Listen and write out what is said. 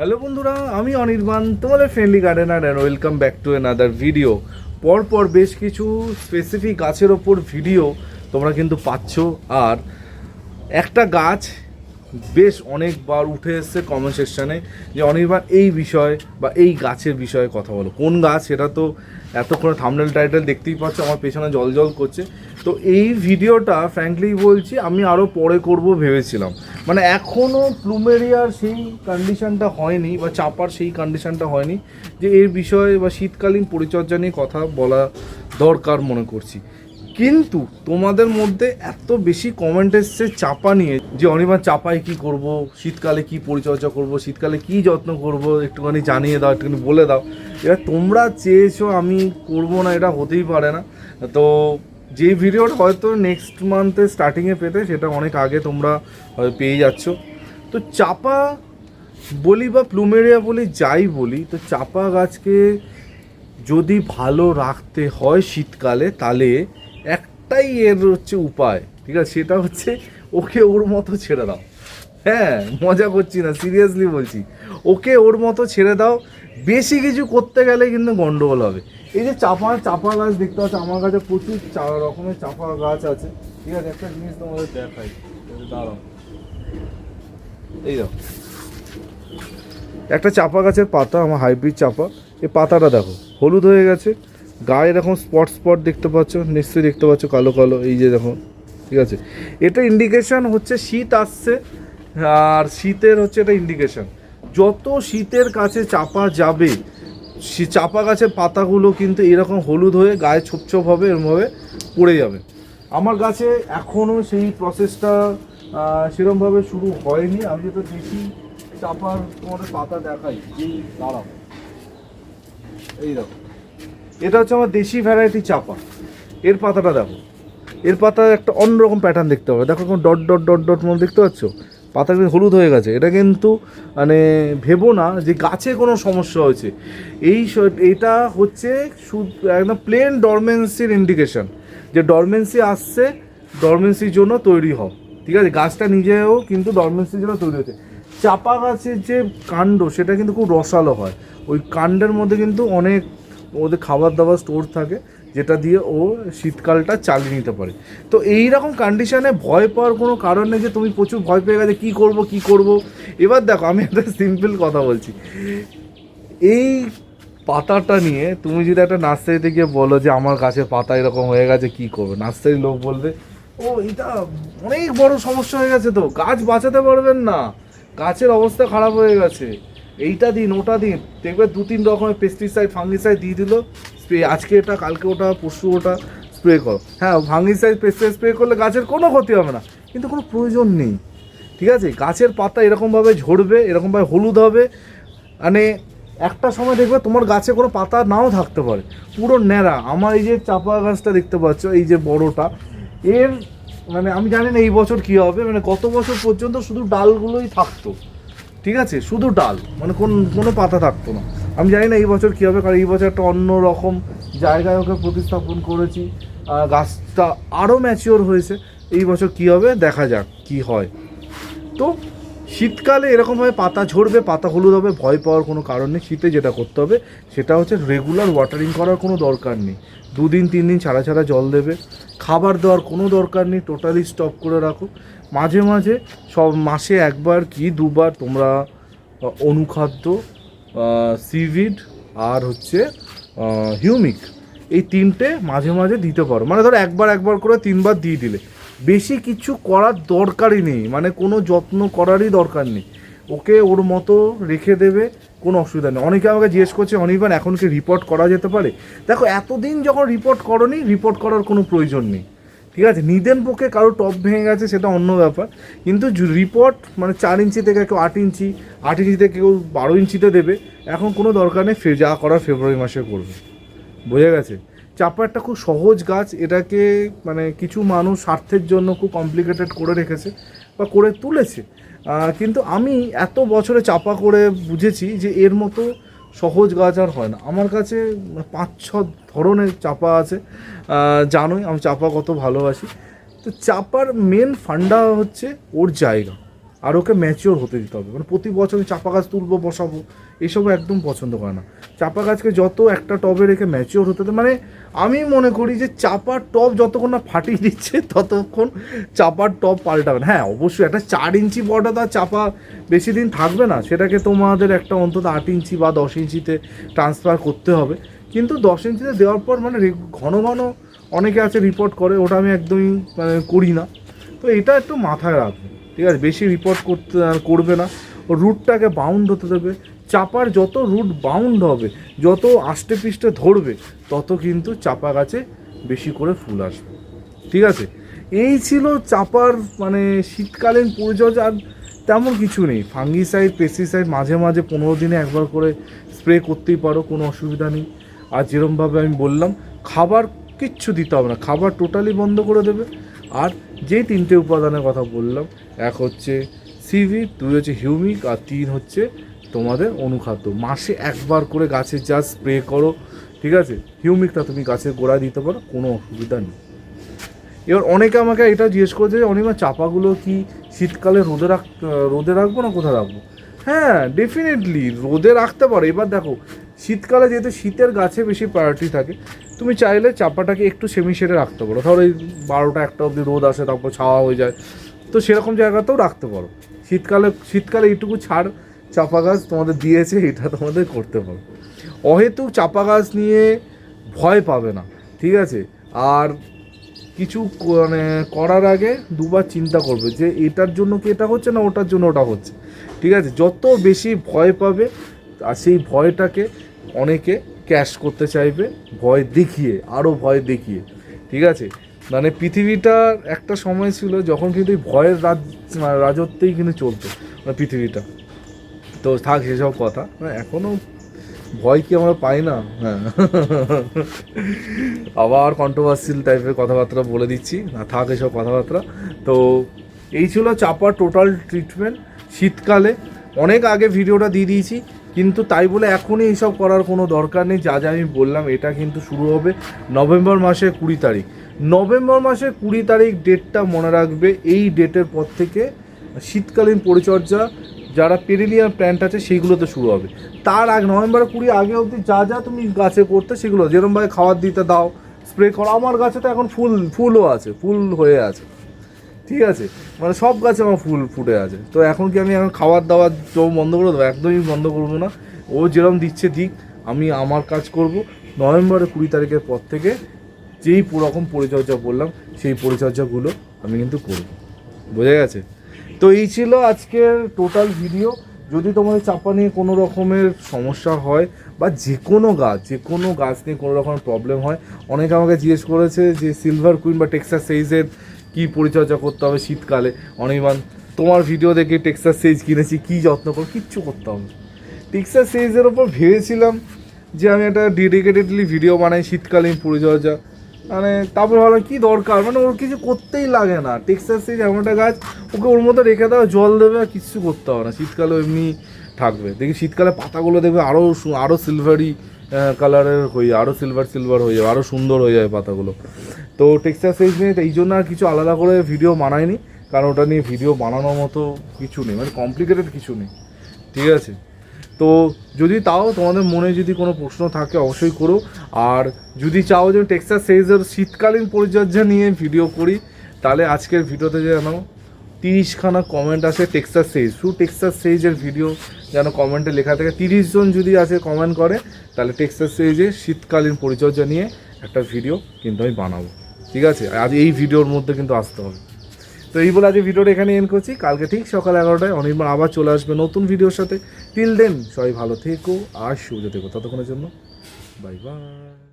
Hello বন্ধুরা, আমি অনির্বাণ, তোমাদের friendly gardener and welcome back to another video পরপর বেশ কিছু স্পেসিফিক গাছের ওপর ভিডিও তোমরা কিন্তু পাচ্ছ। আর একটা গাছ বেশ অনেকবার উঠে এসছে কমেন্ট সেকশানে যে অনেকবার এই বিষয় বা এই গাছের বিষয়ে কথা বলো। কোন গাছ? সেটা তো এতক্ষণ থামনেল টাইটেল দেখতেই পাচ্ছ, আমার পেছনে জল জল করছে। তো এই ভিডিওটা ফ্র্যাঙ্কলি বলছি, আমি আরও পরে করব ভেবেছিলাম। মানে এখনও প্লুমেরিয়ার সেই কন্ডিশনটা হয়নি বা চাপার সেই কন্ডিশনটা হয়নি যে এর বিষয়ে বা শীতকালীন পরিচর্যা নিয়ে কথা বলা দরকার মনে করছি। কিন্তু তোমাদের মধ্যে এত বেশি কমেন্ট এসছে চাপা নিয়ে যে অনিবার চাপায় কি করব? শীতকালে কি পরিচর্যা করব? শীতকালে কি যত্ন করব? একটুখানি জানিয়ে দাও, একটুখানি বলে দাও। এবার তোমরা চেয়েছো আমি করব না, এটা হতেই পারে না। তো যে ভিডিওটা হয়তো নেক্সট মান্থে স্টার্টিংয়ে পেতে, সেটা অনেক আগে তোমরা পেয়ে যাচ্ছ। তো চাপা বলি বা প্লুমেরিয়া বলি, যাই বলি, তো চাপা গাছকে যদি ভালো রাখতে হয় শীতকালে, তাহলে একটাই এর হচ্ছে উপায়, ঠিক আছে? সেটা হচ্ছে ওকে ওর মতো ছেড়ে দাও। হ্যাঁ মজা করছি না সিরিয়াসলি বলছি। ওকে ওর মতো ছেড়ে দাও, বেশি কিছু করতে গেলে কিন্তু গন্ডগোল হবে। এই যে চাপা চাপা গাছ দেখতে পাচ্ছ, আমার কাছে প্রচুর চা- রকমের চাপা গাছ আছে। ঠিক আছে, একটা জিনিস তোমাদের দেখাই দাঁড়াও। এই দাও একটা চাপা গাছের পাতা, আমার হাইব্রিড চাপা, এই পাতাটা দেখো, হলুদ হয়ে গেছে গায়ে এরকম স্পট স্পট দেখতে পাচ্ছ, নিশ্চয়ই দেখতে পাচ্ছ কালো কালো, এই যে দেখো, ঠিক আছে? এটা ইন্ডিকেশন হচ্ছে শীত আসছে, আর শীতের হচ্ছে এটা ইন্ডিকেশন যত শীতের কাছে চাপা যাবে চাপা গাছের পাতাগুলো কিন্তু এরকম হলুদ হয়ে গায়ে ছোপ ছোপ হবে, এরমভাবে পড়ে যাবে। আমার গাছে এখনও সেই প্রসেসটা সেরমভাবে শুরু হয়নি। আমি তো দেখি, চাপার তোমাদের পাতা দেখাই, এই দাঁড়াও। এই দেখো। এটা হচ্ছে আমার দেশি ভ্যারাইটি চাপা এর পাতাটা দেখো। এর পাতা একটা অন্যরকম প্যাটার্ন দেখতে হবে। দেখো এখন ডট ডট ডট ডট মতো দেখতে পাচ্ছ? পাতা কিন্তু হলুদ হয়ে গেছে। এটা কিন্তু মানে ভেবো না যে গাছে কোনো সমস্যা হয়েছে। এই এটা হচ্ছে একদম প্লেন ডরমেন্সির ইন্ডিকেশন যে ডরমেন্সি আসছে ডরমেন্সির জন্য তৈরি হও। ঠিক আছে? গাছটা নিজেও কিন্তু ডরমেন্সির জন্য তৈরি হচ্ছে চাপা গাছের যে কাণ্ড, সেটা কিন্তু খুব রসালো হয়। ওই কাণ্ডের মধ্যে কিন্তু অনেক ওদের খাবার দাবার স্টোর থাকে, যেটা দিয়ে ও শীতকালটা চালিয়ে নিতে পারে। তো এই রকম কন্ডিশনে ভয় পাওয়ার কোনো কারণ নেই যে তুমি প্রচুর ভয় পেয়ে গেছে কী করব কী করব। এবার দেখো, আমি একটা সিম্পল কথা বলছি। এই পাতাটা নিয়ে তুমি যদি একটা নার্সারিতে গিয়ে বলো যে আমার গাছের পাতা এরকম হয়ে গেছে, কী করবে? নার্সারির লোক বলবে, ও, এটা অনেক বড় সমস্যা হয়ে গেছে তো, গাছ বাঁচাতে পারবেন না। গাছের অবস্থা খারাপ হয়ে গেছে। এইটা দিন, ওটা দিন। দেখবে দু তিন রকমের পেস্টিসাইড ফাঙ্গিসাইড দিয়ে দিল। স্প্রে আজকে এটা, কালকে ওটা, পরশু ওটা স্প্রে করো। হ্যাঁ ফাঙ্গিসাইড পেস্টিসাইড স্প্রে করলে গাছের কোনো ক্ষতি হবে না। কিন্তু কোনো প্রয়োজন নেই। ঠিক আছে? গাছের পাতা এরকমভাবে ঝরবে, এরকমভাবে হলুদ হবে। মানে একটা সময় দেখবে তোমার গাছে কোনো পাতা নাও থাকতে পারে। পুরো ন্যাড়া। আমার এই যে চাপা গাছটা দেখতে পাচ্ছ, এই যে বড়টা, এর মানে আমি জানি না এই বছর কী হবে। মানে গত বছর পর্যন্ত শুধু ডালগুলোই থাকতো। ঠিক আছে? শুধু ডাল মানে কোন, কোনো পাতা থাকতো না। আমি জানি না এই বছর কী হবে, কারণ এই বছর একটা অন্য রকম জায়গায় ওকে প্রতিস্থাপন করেছি। গাছটা আরও ম্যাচিওর হয়েছে। এই বছর কী হবে, দেখা যাক কি হয়। তো শীতকালে এরকমভাবে পাতা ঝরবে, পাতা হলুদ হবে, ভয় পাওয়ার কোনো কারণ নেই। শীতে যেটা করতে হবে, সেটা হচ্ছে রেগুলার ওয়াটারিং করার কোনো দরকার নেই। দুদিন, তিন দিন ছাড়া ছাড়া জল দেবে। খাবার দেওয়ার কোনো দরকার নেই টোটালি স্টপ করে রাখো। মাঝে মাঝে সব মাসে একবার কি দুবার তোমরা অনুখাদ্য সিভিড আর হচ্ছে হিউমিক এই তিনটে মাঝে মাঝে দিতে পারো। মানে ধরো একবার একবার করে তিনবার দিয়ে দিলে। বেশি কিছু করার দরকারই নেই মানে কোনো যত্ন করারই দরকার নেই। ওকে ওর মতো রেখে দেবে, কোনো অসুবিধা নেই। অনেকে আমাকে জিজ্ঞেস করছে, অনির্বাণ, এখন কি রিপোর্ট করা যেতে পারে? দেখো, এতদিন যখন রিপোর্ট করনি রিপোর্ট করার কোনো প্রয়োজন নেই। ঠিক আছে? নিদেন পক্ষে কারও টপ ভেঙে গেছে, সেটা অন্য ব্যাপার। কিন্তু রিপোর্ট মানে চার ইঞ্চি থেকে কেউ আট ইঞ্চি আট ইঞ্চি থেকে কেউ বারো ইঞ্চিতে দেবে, এখন কোনো দরকার নেই যা করার ফেব্রুয়ারি মাসে করবে। বোঝা গেছে? চাপা একটা খুব সহজ গাছ, এটাকে মানে কিছু মানুষ স্বার্থের জন্য খুব কমপ্লিকেটেড করে রেখেছে বা করে তুলেছে। কিন্তু আমি এত বছরে চাপা করে বুঝেছি যে এর মতো সহজ গাছ আর হয় না। আমার কাছে পাঁচ, ছ ধরনের চাপা আছে। জানোই আমি চাপা কত ভালোবাসি। তো চাপার মেন ফান্ডা হচ্ছে ওর জায়গা। আর ওকে ম্যাচিওর হতে দিতে হবে। মানে প্রতি বছর আমি চাপা গাছ তুলবো, বসাবো, এসব একদম পছন্দ করে না। চাপা গাছকে যত একটা টবে রেখে ম্যাচিওর হতে মানে আমি মনে করি যে চাপার টব যতক্ষণ না ফাটিয়ে দিচ্ছে, ততক্ষণ চাপার টব পাল্টাবে না। হ্যাঁ অবশ্যই একটা চার ইঞ্চি বড়টা তো চাপা বেশি দিন থাকবে না, সেটাকে তোমাদের একটা অন্তত আট ইঞ্চি বা দশ ইঞ্চিতে ট্রান্সফার করতে হবে। কিন্তু দশ ইঞ্চিতে দেওয়ার পর মানে ঘন ঘন অনেকে আছে রিপোর্ট করে, ওটা আমি একদমই মানে করি না। তো এটা একটু মাথায় রাখবে। ঠিক আছে? বেশি রিপোর্ট করতে করবে না। রুটটাকে বাউন্ড হতে দেবে। চাপার যত রুট বাউন্ড হবে, যত আষ্টে পিষ্টে ধরবে, তত কিন্তু চাপা গাছে বেশি করে ফুল আসবে। ঠিক আছে? এই ছিল চাপার মানে শীতকালীন পরিচর্যা। আর তেমন কিছু নেই। ফাঙ্গিসাইড পেস্টিসাইড মাঝে মাঝে পনেরো দিনে একবার করে স্প্রে করতেই পারো, কোনো অসুবিধা নেই। আর যেরমভাবে আমি বললাম, খাবার কিচ্ছু দিতে হবে না। খাবার টোটালি বন্ধ করে দেবে। আর যে তিনটে উপাদানের কথা বললাম, এক হচ্ছে সিভি দুই হচ্ছে হিউমিক আর তিন হচ্ছে তোমাদের অনুখাদ্য। মাসে একবার করে গাছের যা স্প্রে করো, ঠিক আছে? হিউমিকটা তুমি গাছের গোড়ায় দিতে পারো, কোনো অসুবিধা নেই। এবার অনেকে আমাকে এটা জিজ্ঞেস করেছে যে, অনিমা, চাপাগুলো কি শীতকালে রোদে রাখ, রোদে রাখব না কোথায় রাখব? হ্যাঁ ডেফিনেটলি রোদে রাখতে পারো। এবার দেখো শীতকালে যেহেতু শীতের গাছে বেশি প্রায়োরিটি থাকে, তুমি চাইলে চাপাটাকে একটু সেমি শেডে রাখতে পারো। ধরো এই বারোটা একটা অবধি রোদ আসে, তারপর ছাওয়া হয়ে যায়, তো সেরকম জায়গাতেও রাখতে পারো। শীতকালে শীতকালে এইটুকু ছাড় চাপা গাছ তোমাদের দিয়েছে, এটা তোমাদের করতে পারো। অহেতুক চাপা গাছ নিয়ে ভয় পাবে না, ঠিক আছে? আর কিছু মানে করার আগে দুবার চিন্তা করবে যে, এটার জন্য কি এটা হচ্ছে না ওটার জন্য ওটা হচ্ছে? ঠিক আছে? যত বেশি ভয় পাবে আর সেই ভয়টাকে অনেকে ক্যাশ করতে চাইবে, ভয় দেখিয়ে আরও ভয় দেখিয়ে, ঠিক আছে? মানে পৃথিবীটার একটা সময় ছিল যখন কিন্তু এই ভয়ের রাজ রাজত্বেই কিন্তু চলতো মানে পৃথিবীটা। তো থাক, সেসব কথা। এখনও ভয় কি আমরা পাই না? হ্যাঁ। আবার কন্ট্রোভার্সিয়াল টাইপের কথাবার্তা বলে দিচ্ছি। না, থাক, এসব কথাবার্তা। তো এই ছিল চাপার টোটাল ট্রিটমেন্ট শীতকালে অনেক আগে ভিডিওটা দিয়ে দিয়েছি। কিন্তু তাই বলে এখনই এইসব করার কোনো দরকার নেই। যা যা আমি বললাম, এটা কিন্তু শুরু হবে নভেম্বর মাসের কুড়ি তারিখ। নভেম্বর মাসের কুড়ি তারিখ ডেটটা মনে রাখবে, এই ডেটের পর থেকে শীতকালীন পরিচর্যা, যারা পেরিলিয়াম প্ল্যান্ট আছে, সেইগুলোতে শুরু হবে। তার আগে, নভেম্বর কুড়ি আগে অবধি যা যা তুমি গাছে করতে সেগুলো যেরকমভাবে খাবার দিতে দাও, স্প্রে করো আমার গাছে তো এখন ফুল, ফুলও আছে, ফুল হয়ে আছে। ঠিক আছে? মানে সব গাছে আমার ফুল ফুটে আছে। তো এখন কি আমি এখন খাবার দাবার সব বন্ধ করে দেবো? একদমই বন্ধ করব না। ও যেরকম দিচ্ছে দিক, আমি আমার কাজ করব। নভেম্বরের কুড়ি তারিখের পর থেকে যেই রকম পরিচর্যা বললাম, সেই পরিচর্যাগুলো আমি কিন্তু করব। বোঝা গেছে? তো এই ছিল আজকের টোটাল ভিডিও যদি তোমাদের চাপা নিয়ে কোনো রকমের সমস্যা হয় বা যে কোনো গাছ, যে কোনো গাছ নিয়ে কোনো রকমের প্রবলেম হয়, অনেকে আমাকে জিজ্ঞেস করেছে যে সিলভার কুইন বা টেক্সাস সেইজের কী পরিচর্যা করতে হবে শীতকালে? অনির্বাণ, তোমার ভিডিও দেখে টেক্সাস সেইজ কিনেছি, কী যত্ন করো? কিচ্ছু করতে হবে। টেক্সাস সেইজের ওপর ভেবেছিলাম যে আমি একটা ডেডিকেটেডলি ভিডিও বানাই শীতকালীন পরিচর্যা। মানে তারপর ভাবলাম, কী দরকার? মানে ওর কিছু করতেই লাগে না। টেক্সাস সেইজ এমন একটা গাছ, ওকে ওর মতো রেখে দাও, জল দেবে আর কিচ্ছু করতে হবে না। শীতকালে এমনি থাকবে। দেখি শীতকালে পাতাগুলো দেখবে আরও আরও সিলভারি কালারের হয়ে আরও সিলভার সিলভার হয়ে যাবে আরও সুন্দর হয়ে যাবে পাতাগুলো। তো টেক্সটাইল সাইজ নিয়ে এই জন্য আর কিছু আলাদা করে ভিডিও বানায়নি, কারণ ওটা নিয়ে ভিডিও বানানোর মতো কিছু নেই মানে কমপ্লিকেটেড কিছু নেই। ঠিক আছে? তো যদি তাও তোমাদের মনে যদি কোনো প্রশ্ন থাকে, অবশ্যই করো। আর যদি চাও যে টেক্সাস সেইজের শীতকালীন পরিচর্যা নিয়ে ভিডিও করি, তাহলে আজকের ভিডিওতে যেন তিরিশখানা কমেন্ট আসে টেক্সাস সেইজ শুধু টেক্সাস সেইজের ভিডিও যেন কমেন্টে লেখা থাকে। তিরিশ জন যদি আসে কমেন্ট করে, তাহলে টেক্সাস সেইজের শীতকালীন পরিচর্যা নিয়ে একটা ভিডিও কিন্তু আমি বানাবো। ঠিক আছে? আজ এই ভিডিওর মধ্যে কিন্তু আসতে হবে। তো এই বলে আজ ভিডিওটা এখানে এন করছি। কালকে ঠিক সকাল এগারোটায় অনির্বাণ আবার চলে আসবে নতুন ভিডিওর সাথে। টিল দেন সবাই ভালো থেকো আর সুযোগ থেকো। ততক্ষণের জন্য বাই বাই